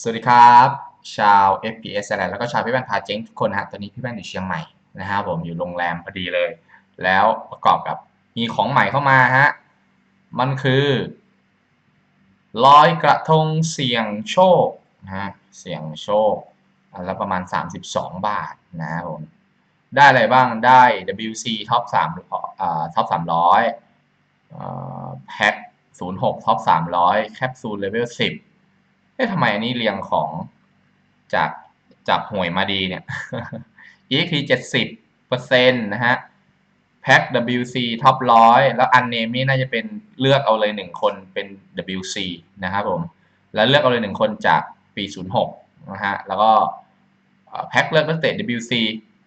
สวัสดีครับ ชาว FPS อะไรแล้วก็ชาวพี่แว่นพาเจ๊งทุกคนฮะตอนนี้พี่แว่นอยู่เชียงใหม่นะฮะผมอยู่โรงแรมพอดีเลย แล้วประกอบกับมีของใหม่เข้ามาฮะมันคือลอยกระทงเสี่ยงโชคนะฮะเสี่ยงโชคอันละประมาณ 32 บาทนะครับผมได้อะไรบ้างได้ WC ท็อป3อ่าท็อป300อ่าแพ็ค06ท็อป300 แคปซูลเลเวล10 อ๊ะทำไมอันนี้เรียงของจากจากห่วยมาดีเนี่ย EXP เจ็ดสิบเปอร์เซ็นต์นะฮะแพ็ค WC ท็อปร้อยแล้วอันเนมนี่น่าจะเป็นเลือกเอาเลยหนึ่งคนเป็น WC นะครับผม แล้วเลือกเอาเลยหนึ่งคนจากปี 06 นะฮะ แล้วก็แพ็คเลือกนักเตะ WC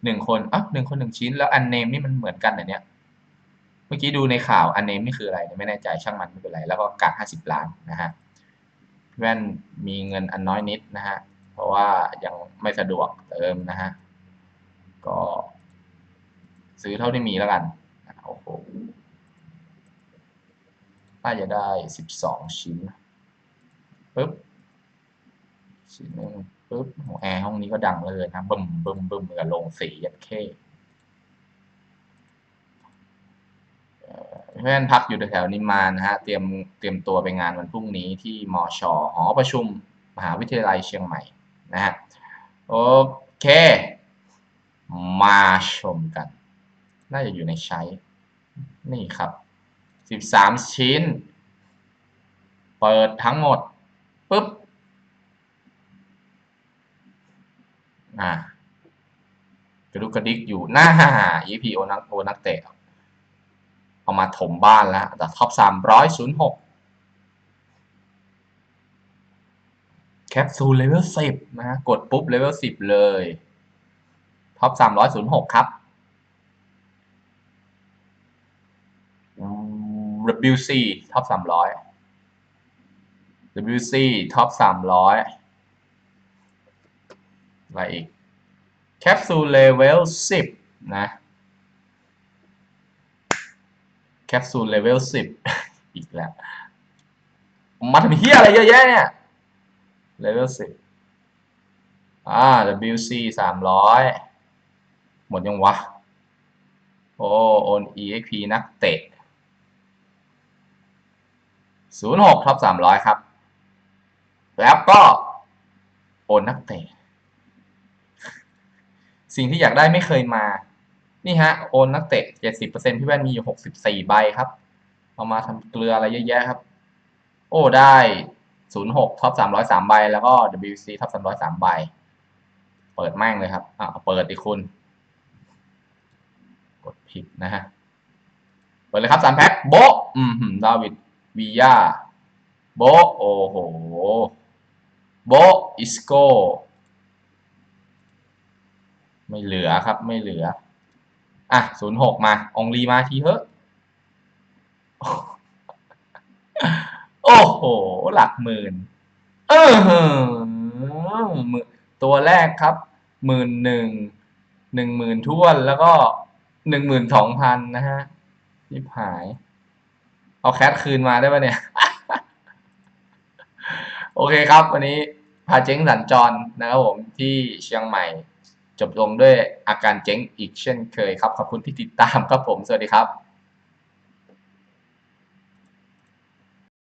หนึ่งคนอะหนึ่งคนหนึ่งชิ้น แล้วอันเนมนี่มันเหมือนกันเหรอเนี่ย เมื่อกี้ดูในข่าวอันเนมนี่คืออะไร ไม่แน่ใจช่างมันไม่เป็นไร แล้วก็การห้าสิบล้านนะฮะ แว่นมีเงินอันน้อยนิดนะฮะ เพราะว่ายังไม่สะดวกเติมนะฮะ ก็ ซื้อเท่าที่มีแล้วกันโอ้โหน่าจะได้สิบสองชิ้นปึ๊บชิ้นหนึ่งปึ๊บโหแอร์ห้องนี้ก็ดังเลยนะบึมบึมบึมเหมือนลงสียัดเข้ เพื่อนพักอยู่แถวนิมมานนะฮะเตรียมเตรียมตัวไปงานวันพรุ่งนี้ที่มอชอหอประชุม มหาวิทยาลัยเชียงใหม่นะฮะโอเค มาชมกัน น่าจะอยู่ในใช้ นี่ครับ 13 ชิ้น เปิดทั้งหมดปุ๊บอ่ากระดุกกระดิกอยู่หน้า EP โอนักโอนักเตะ เอามาถมบ้านแล้วแต่ท็อป306แคปซูลเลเวล10นะกดปุ๊บเลเวล10 เลยท็อป306 ครับ WC ท็อป300 WC ท็อป300อะไรอีกแคปซูลเลเวล10 นะแค ปซูลเลเวลสิบอีกแล้ว มาทำเฮียอะไรเยอะแยะเนี่ยเลเวลสิบอ่า WC สามร้อยหมดยังวะ โอ้โอน EXP นักเตะศูนย์หกท็อปสามร้อยครับ แล้วก็ โอนนักเตะ สิ่งที่อยากได้ไม่เคยมา นี่ฮะโอนนักเตะ 70%พี่แว่นมีอยู่ 64 ใบครับ เอามาทำเกลืออะไรเยอะแยะครับ โอ้ได้ 06ท็อป303 ใบ แล้วก็ WC ท็อป303 ใบ เปิดแม่งเลยครับอะเปิดดิคุณ กดผิดนะฮะ เปิดเลยครับ 3 แพ็คโบอืมดาวิดวียาโบโอ้โหโบอิสโก ไม่เหลือครับไม่เหลือ อะศูนย์หกมา องลีมาทีเถอะ โอ้โห หลักหมื่น เออมือตัวแรกครับหมื่นหนึ่งหนึ่งหมื่นท้วนแล้วก็หนึ่งหมื่นสองพันนะฮะที่หาย เอาแคทคืนมาได้ปะเนี่ย โอเคครับ วันนี้พาเจ๊งสัญจรนะครับผมที่เชียงใหม่ จบลงด้วยอาการเจ๊งอีกเช่นเคยครับ ขอบคุณที่ติดตามครับผม สวัสดีครับ